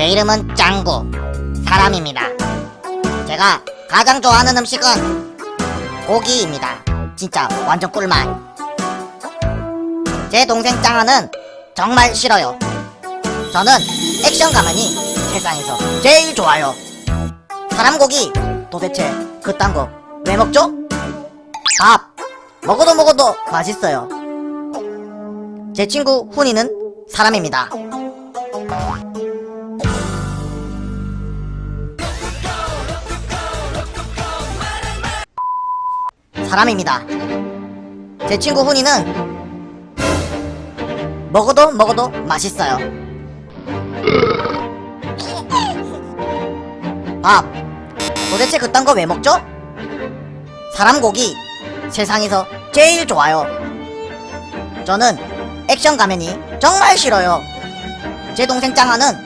내 이름은 짱구 사람입니다. 제가 가장 좋아하는 음식은 고기입니다. 진짜 완전 꿀맛. 제 동생 짱아는 정말 싫어요. 저는 액션 가면이 세상에서 제일 좋아요. 사람 고기 도대체 그딴 거 왜 먹죠? 밥 먹어도 먹어도 맛있어요. 제 친구 훈이는 사람입니다. 사람입니다. 제 친구 훈이는 먹어도 먹어도 맛있어요. 밥 도대체 그딴 거 왜 먹죠? 사람 고기 세상에서 제일 좋아요. 저는 액션 가면이 정말 싫어요. 제 동생 짱아는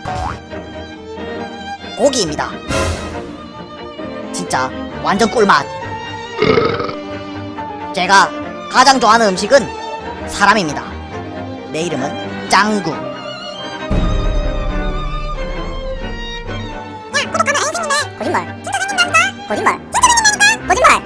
고기입니다. 진짜 완전 꿀맛. 제가 가장 좋아하는 음식은 사람입니다. 내 이름은 짱구. 거짓말. 진짜 생긴다. 거짓말. 진짜 생긴다니까. 거짓말.